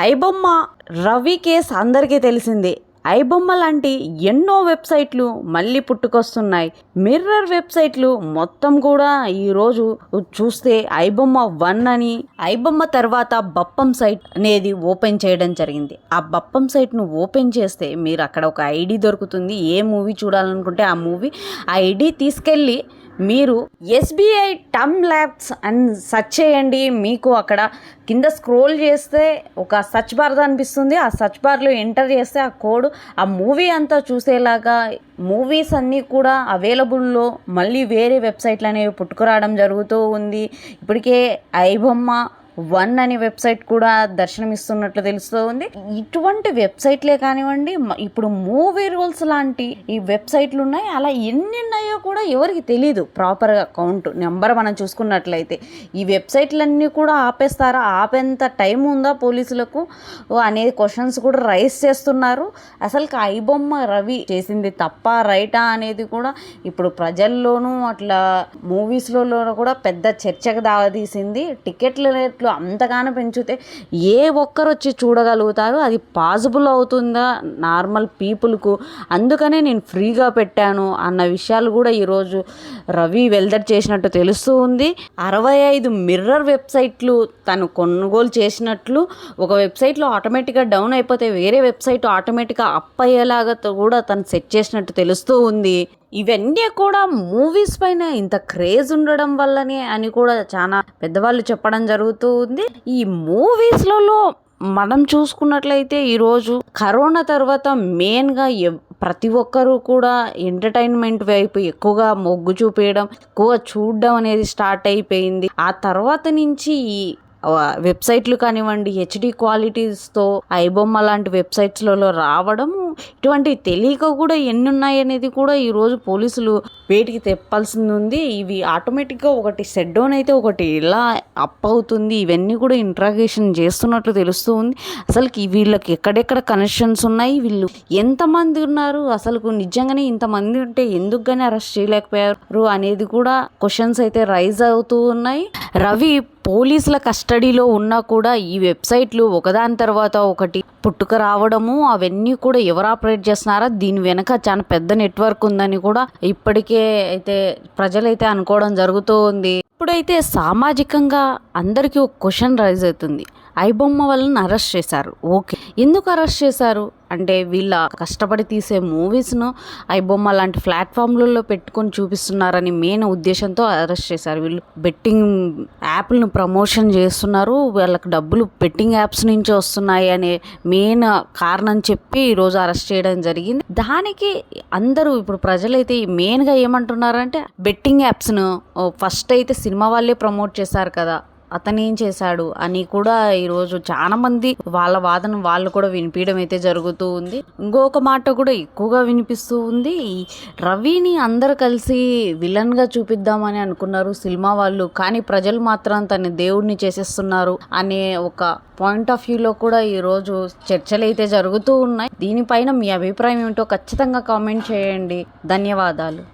IBomma Ravi case అందరికీ తెలిసిందే. ఐబొమ్మ లాంటి ఎన్నో వెబ్సైట్లు మళ్ళీ పుట్టుకొస్తున్నాయి. మిర్రర్ వెబ్సైట్లు మొత్తం కూడా ఈరోజు చూస్తే ఐబొమ్మ వన్ అని ఐబొమ్మ తర్వాత బప్పం సైట్ అనేది ఓపెన్ చేయడం జరిగింది. ఆ బప్పం సైట్ను ఓపెన్ చేస్తే మీరు అక్కడ ఒక ఐడి దొరుకుతుంది. ఏ మూవీ చూడాలనుకుంటే ఆ మూవీ ఆ ఐడి తీసుకెళ్ళి మీరు ఎస్బీఐ టర్మ్ ల్యాబ్స్ అని సెర్చ్ చేయండి. మీకు అక్కడ కింద స్క్రోల్ చేస్తే ఒక సర్చ్ బార్ అనిపిస్తుంది. ఆ సర్చ్ బార్లో ఎంటర్ చేస్తే ఆ కోడ్ ఆ మూవీ అంతా చూసేలాగా మూవీస్ అన్నీ కూడా అవైలబుల్లో మళ్ళీ వేరే వెబ్సైట్లు అనేవి పుట్టుకురావడం జరుగుతూ ఉంది. ఇప్పటికే ఐబొమ్మ వన్ అనే వెబ్సైట్ కూడా దర్శనమిస్తున్నట్లు తెలుస్తుంది. ఇటువంటి వెబ్సైట్లే కానివ్వండి ఇప్పుడు మూవీ రూల్స్ లాంటి ఈ వెబ్సైట్లు ఉన్నాయి అలా ఎన్ని ఉన్నాయో కూడా ఎవరికి తెలియదు ప్రాపర్గా అకౌంట్ నెంబర్ మనం చూసుకున్నట్లయితే. ఈ వెబ్సైట్లన్నీ కూడా ఆపేస్తారా? ఆపేంత టైం ఉందా పోలీసులకు? ఓ అనేది క్వశ్చన్స్ కూడా రైస్ చేస్తున్నారు. అసలు ఐబొమ్మ రవి చేసింది తప్ప రైటా అనేది కూడా ఇప్పుడు ప్రజల్లోనూ అట్లా మూవీస్లో కూడా పెద్ద చర్చకు దావతీసింది టికెట్ల చెట్లు అంతగానో పెంచితే ఏ ఒక్కరు వచ్చి చూడగలుగుతారు? అది పాసిబుల్ అవుతుందా? నార్మల్ పీపుల్కు? అందుకనే నేను ఫ్రీగా పెట్టాను అన్న విషయాలు కూడా ఈరోజు రవి వెల్దర్ చేసినట్టు తెలుస్తూ ఉంది. అరవై ఐదు మిర్రర్ వెబ్సైట్లు తను కొనుగోలు చేసినట్లు ఒక వెబ్సైట్లో ఆటోమేటిక్గా డౌన్ అయిపోతే వేరే వెబ్సైట్ ఆటోమేటిక్గా అప్ అయ్యేలాగా కూడా తను సెట్ చేసినట్టు తెలుస్తూ ఉంది. ఇవన్నీ కూడా మూవీస్ పైన ఇంత క్రేజ్ ఉండడం వల్లనే అని కూడా చాలా పెద్దవాళ్ళు చెప్పడం జరుగుతూ ఉంది. ఈ మూవీస్లలో మనం చూసుకున్నట్లయితే ఈరోజు కరోనా తర్వాత మెయిన్గా ప్రతి ఒక్కరూ కూడా ఎంటర్టైన్మెంట్ వైపు ఎక్కువగా మొగ్గు చూపించడం ఎక్కువ చూడడం అనేది స్టార్ట్ అయిపోయింది. ఆ తర్వాత నుంచి ఈ వెబ్సైట్లు కానివ్వండి హెచ్డి క్వాలిటీస్తో ఐబొమ్మ లాంటి వెబ్సైట్స్లలో రావడం ఇటువంటి తెలియక కూడా ఎన్ని ఉన్నాయనేది కూడా ఈరోజు పోలీసులు వేటికి తెప్పాల్సింది ఉంది ఇవి ఆటోమేటిక్గా ఒకటి సెట్ డౌన్ అయితే ఒకటి ఇలా అప్ అవుతుంది. ఇవన్నీ కూడా ఇంట్రాగేషన్ చేస్తున్నట్లు తెలుస్తూ ఉంది అసలుకి వీళ్ళకి ఎక్కడెక్కడ కనెక్షన్స్ ఉన్నాయి? వీళ్ళు ఎంతమంది ఉన్నారు? అసలు నిజంగానే ఇంతమంది ఉంటే ఎందుకు కానీ అరెస్ట్ చేయలేకపోయారు అనేది కూడా క్వశ్చన్స్ అయితే రైజ్ అవుతూ ఉన్నాయి. రవి పోలీసుల కస్టడీలో ఉన్నా కూడా ఈ వెబ్సైట్లు ఒకదాని తర్వాత ఒకటి పుట్టుక రావడము అవన్నీ కూడా ఎవరు ఆపరేట్ చేస్తున్నారా? దీని వెనక చాలా పెద్ద నెట్వర్క్ ఉందని కూడా ఇప్పటికే అయితే ప్రజలైతే అనుకోవడం జరుగుతూ ఉంది. ఇప్పుడైతే సామాజికంగా అందరికీ ఒక క్వశ్చన్ రైజ్ అవుతుంది. ఐబొమ్మ వాళ్ళని అరెస్ట్ చేశారు. ఓకే. ఎందుకు అరెస్ట్ చేశారు? అంటే వీళ్ళ కష్టపడి తీసే మూవీస్ను ఐబొమ్మ లాంటి ప్లాట్ఫామ్లలో పెట్టుకొని చూపిస్తున్నారని మెయిన్ ఉద్దేశంతో అరెస్ట్ చేశారు. వీళ్ళు బెట్టింగ్ యాప్లను ప్రమోషన్ చేస్తున్నారు. వాళ్ళకి డబ్బులు బెట్టింగ్ యాప్స్ నుంచి వస్తున్నాయి అనే మెయిన్ కారణం చెప్పి ఈరోజు అరెస్ట్ చేయడం జరిగింది. దానికి అందరూ ఇప్పుడు ప్రజలైతే మెయిన్గా ఏమంటున్నారంటే బెట్టింగ్ యాప్స్ను ఫస్ట్ అయితే సినిమా వాళ్ళే ప్రమోట్ చేశారు కదా. అతను ఏం చేశాడు అని కూడా ఈరోజు చాలా మంది వాళ్ళ వాదన వాళ్ళు కూడా వినిపించడం అయితే జరుగుతూ ఉంది. ఇంకొక మాట కూడా ఎక్కువగా వినిపిస్తూ ఉంది. రవిని అందరు కలిసి విలన్గా చూపిద్దామని అనుకున్నారు సినిమా వాళ్ళు కానీ ప్రజలు మాత్రం తన దేవుడిని చేసేస్తున్నారు అనే ఒక పాయింట్ ఆఫ్ వ్యూలో కూడా ఈరోజు చర్చలు అయితే జరుగుతూ ఉన్నాయి. దీనిపైన మీ అభిప్రాయం ఏమిటో ఖచ్చితంగా కామెంట్ చేయండి. ధన్యవాదాలు.